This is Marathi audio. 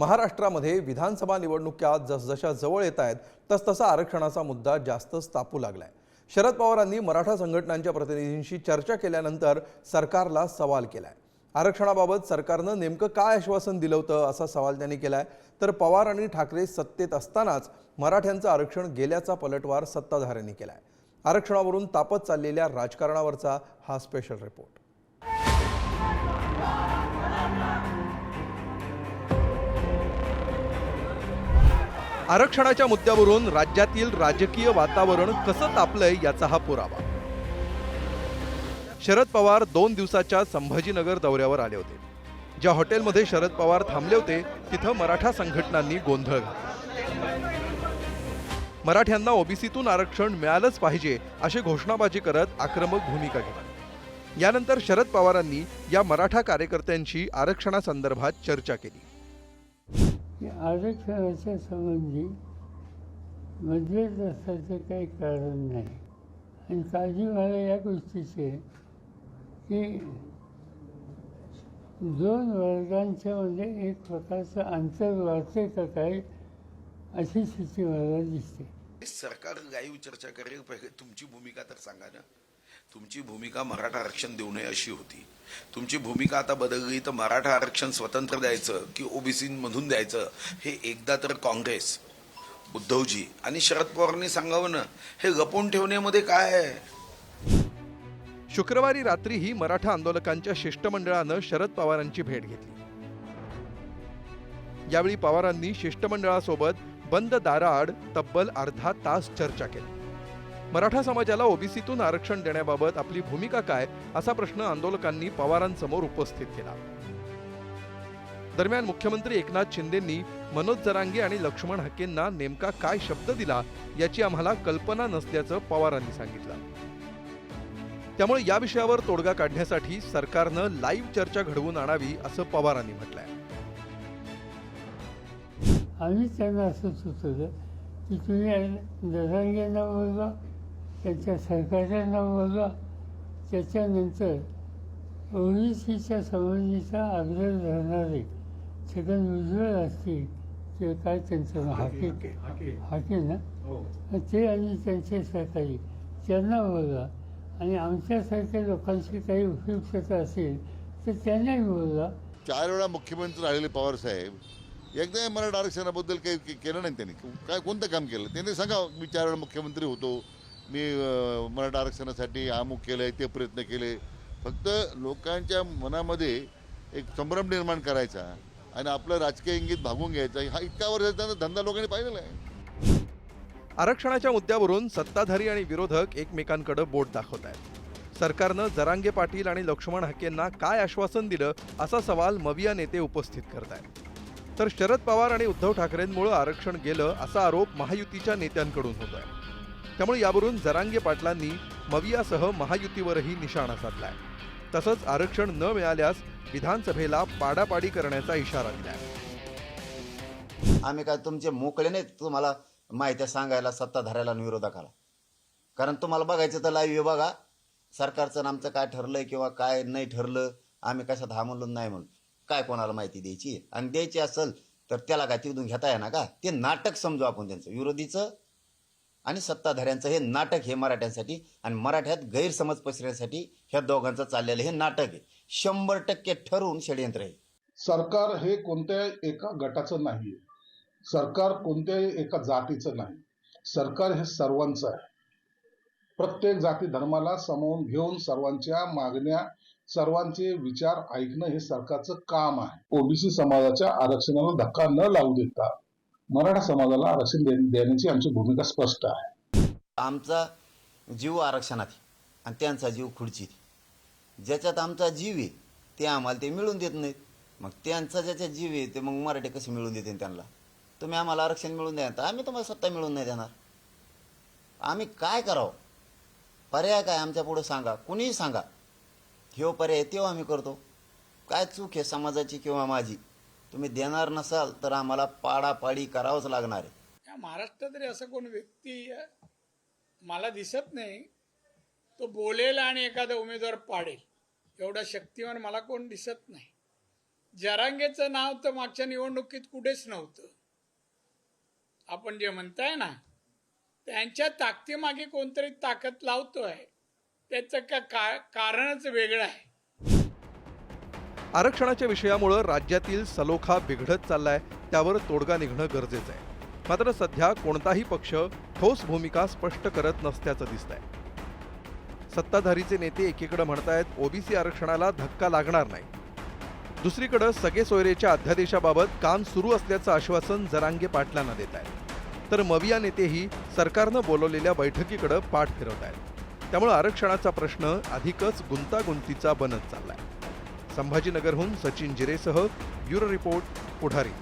महाराष्ट्रामध्ये विधानसभा निवडणुका जसजशा जवळ येत आहेत तसतसा आरक्षणाचा मुद्दा जास्तच तापू लागलाय. शरद पवारांनी मराठा संघटनांच्या प्रतिनिधींशी चर्चा केल्यानंतर सरकारला सवाल केलाय. आरक्षणाबाबत सरकारनं नेमकं काय आश्वासन दिलं होतं असा सवाल त्यांनी केलाय. तर पवार आणि ठाकरे सत्तेत असतानाच मराठ्यांचं आरक्षण गेल्याचा पलटवार सत्ताधाऱ्यांनी केलाय. आरक्षणावरून तापत चाललेल्या राजकारणावरचा हा स्पेशल रिपोर्ट आरक्षणाच्या मुद्द्यावरून राज्यातील राजकीय वातावरण कसं तापलंय याचा हा पुरावा. शरद पवार दोन दिवसाच्या संभाजीनगर दौऱ्यावर आले होते. ज्या हॉटेलमध्ये शरद पवार थांबले होते तिथं मराठा संघटनांनी गोंधळ घातला. मराठ्यांना ओबीसीतून आरक्षण मिळालंच पाहिजे अशी घोषणाबाजी करत आक्रमक भूमिका घेतली. यानंतर शरद पवारांनी या मराठा कार्यकर्त्यांशी आरक्षणासंदर्भात चर्चा केली. आरक्षणाच्या संबंधी मतभेद असल्याचं काही कारण नाही. आणि काळजी मला या गोष्टीची आहे की दोन वर्गांच्या मध्ये एक प्रकारचं अंतर वाढते का काय अशी स्थिती मला दिसते. सरकार लाईव्ह चर्चा करेल पहिले तुमची भूमिका तर सांगा ना. तुमची भूमिका मराठा आरक्षण देऊ नये अशी होती. तुमची भूमिका आता बदलली तर मराठा आरक्षण स्वतंत्र द्यायचं की ओबीसीमधून द्यायचं हे एकदा तर काँग्रेस उद्धवजी आणि शरद पवारांनी सांगावं ना हे लपवून ठेवण्यामध्ये काय आहे? शुक्रवारी रात्री ही मराठा आंदोलकांच्या शिष्टमंडळानं शरद पवारांची भेट घेतली. यावेळी पवारांनी शिष्टमंडळासोबत बंद दाराआड तब्बल अर्धा तास चर्चा केली. मराठा समाजाला ओबीसीतून आरक्षण देण्याबाबत आपली भूमिका काय असा प्रश्न आंदोलकांनी पवारांसमोर उपस्थित केला. दरम्यान मुख्यमंत्री एकनाथ शिंदेंनी मनोज जरांगे आणि लक्ष्मण हक्केंना नेमका काय शब्द दिला याची आम्हाला कल्पना नसल्याचं पवारांनी सांगितलं. त्यामुळे या विषयावर तोडगा काढण्यासाठी सरकारनं लाईव्ह चर्चा घडवून आणावी असं पवारांनी म्हटलंय. आम्ही त्यांना असं सुचवलं की तुम्ही दरांग्यांना बोलवा त्यांच्या सरकारच्यांना बोलवा त्याच्यानंतर ओबीसीच्या संबंधीचा आग्रह धरणारे छगन भुजबळ असतील किंवा काय त्यांचं नाव? हाके हाके. ना? मग ते आणि त्यांचे सहकारी त्यांना बोलवा आणि आमच्यासारख्या लोकांची काही उपयुक्तता असेल तर त्यांनाही बोलवा चार वेळा मुख्यमंत्री राहिलेले पवार साहेब एकदा मराठा आरक्षणाबद्दल काही केलं नाही त्यांनी. काय कोणतं काम केलं? त्यांनी सांगा मी चार वेळा मुख्यमंत्री होतो. मी मराठा आरक्षणासाठी अमुक केलं आहे ते प्रयत्न केले. फक्त लोकांच्या मनामध्ये एक संभ्रम निर्माण करायचा आणि आपलं राजकीय इंगित भागून घ्यायचा हा इतका वर्षाचा धंदा लोकांनी पाहिलेला आहे. आरक्षणाच्या मुद्द्यावरून सत्ताधारी आणि विरोधक एकमेकांकडे बोट दाखवत आहेत. सरकारनं जरांगे पाटील आणि लक्ष्मण हक्केंना काय आश्वासन दिलं असा सवाल मविया नेते उपस्थित करत आहेत. तर शरद पवार आणि उद्धव ठाकरेंमुळे आरक्षण गेलं असा आरोप महायुतीच्या नेत्यांकडून होत आहे त्यामुळे यावरून जरांगे पाटलांनी मवियासह महायुतीवरही निशाणा साधलाय. तसंच आरक्षण न मिळाल्यास विधानसभेला पाडापाडी करण्याचा इशारा दिलाय. आम्ही काय तुमचे मोकळे नाही तुम्हाला माहिती सांगायला सत्ता धरायला विरोधकाला कारण तुम्हाला बघायचं तर लाईव्ह बघा सरकारचं आमचं काय ठरलंय किंवा काय नाही ठरलं आम्ही कशात हा म्हणलो नाही म्हणून. काय कोणाला माहिती द्यायची? आणि द्यायची असेल तर त्याला काय तिथून घेता येणार का? ते नाटक समजू आपण त्यांचं. विरोधीचं आणि सत्ताधाऱ्यांचं हे नाटक हे मराठ्यांसाठी आणि मराठ्यात गैरसमज पसरण्यासाठी ह्या दोघांचं चाललेलं हे नाटक आहे. शंभर टक्के ठरवून षडयंत्र आहे. सरकार हे कोणत्याही एका गटाचं नाही सरकार कोणत्याही एका जातीचं नाही. सरकार हे सर्वांचं आहे. प्रत्येक जाती धर्माला सामावून घेऊन सर्वांच्या मागण्या सर्वांचे विचार ऐकणं हे सरकारचं काम आहे. ओबीसी समाजाच्या आरक्षणाला धक्का न लावू देता मराठा समाजाला आरक्षण देण्याची आमची भूमिका स्पष्ट आहे. आमचा जीव आरक्षणात आणि त्यांचा जीव खुर्चीत ज्याच्यात आमचा जीव आहे ते आम्हाला ते मिळून देत नाहीत. मग त्यांचा ज्याच्यात जीव आहे ते मग मराठी कसे मिळून देते त्यांना? तुम्ही आम्हाला आरक्षण मिळून द्या तर आम्ही तुम्हाला सत्ता मिळून नाही देणार. आम्ही काय करावं? पर्याय काय आमच्या पुढे सांगा कुणीही सांगा. ह्यो पर्याय तेव्हा आम्ही करतो. काय चूक आहे समाजाची किंवा माझी? तुम्ही देणार नसाल तर आम्हाला पाडापाडी करावंच लागणार आहे. या महाराष्ट्रात तरी असं कोण व्यक्ती मला दिसत नाही. तो बोलेल आणि एखादा उमेदवार पाडेल. एवढा शक्तिवान मला कोण दिसत नाही. जरांगेचं नाव तर मागच्या निवडणुकीत कुठेच नव्हतं. आपण जे म्हणताय ना त्यांच्या ताकदीमागे कोणतरी ताकद लावतोय त्याचं का- कारणच वेगळं आहे. आरक्षणाच्या विषयामुळं राज्यातील सलोखा बिघडत चाललाय त्यावर तोडगा निघणं गरजेचं आहे. मात्र सध्या कोणताही पक्ष ठोस भूमिका स्पष्ट करत नसल्याचं दिसतंय. सत्ताधारीचे नेते एकीकडे म्हणतायत ओबीसी आरक्षणाला धक्का लागणार नाही. दुसरीकडे सगळे सोयरेच्या अध्यादेशाबाबत काम सुरू असल्याचं आश्वासन जरांगे पाटलांना देत आहेत तर मविया नेतेही सरकारनं बोलवलेल्या बैठकीकडे पाठ फिरवत आहेत त्यामुळे आरक्षणाचा प्रश्न अधिकच गुंतागुंतीचा बनत चाललाय. संभाजीनगरहून सचिन जिरेसह ब्युरो रिपोर्ट पुढारी.